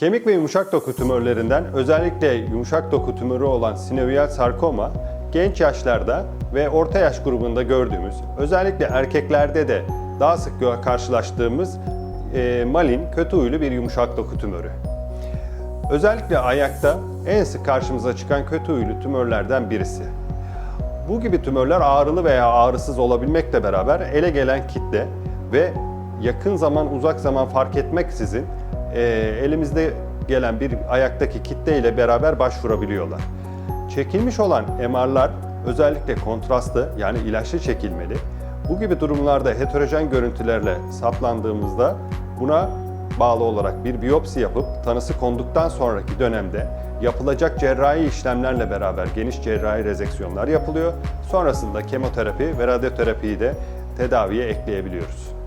Kemik ve yumuşak doku tümörlerinden özellikle yumuşak doku tümörü olan sinoviyal sarkoma genç yaşlarda ve orta yaş grubunda gördüğümüz özellikle erkeklerde de daha sık karşılaştığımız e, malin kötü huylu bir yumuşak doku tümörü. Özellikle ayakta en sık karşımıza çıkan kötü huylu tümörlerden birisi. Bu gibi tümörler ağrılı veya ağrısız olabilmekle beraber ele gelen kitle ve yakın zaman uzak zaman fark etmeksizin e, elimizde gelen bir ayaktaki kitle ile beraber başvurabiliyorlar. Çekilmiş olan MR'lar özellikle kontrastlı yani ilaçlı çekilmeli. Bu gibi durumlarda heterojen görüntülerle saplandığımızda buna bağlı olarak bir biyopsi yapıp tanısı konduktan sonraki dönemde yapılacak cerrahi işlemlerle beraber geniş cerrahi rezeksiyonlar yapılıyor. Sonrasında kemoterapi ve radyoterapiyi de tedaviye ekleyebiliyoruz.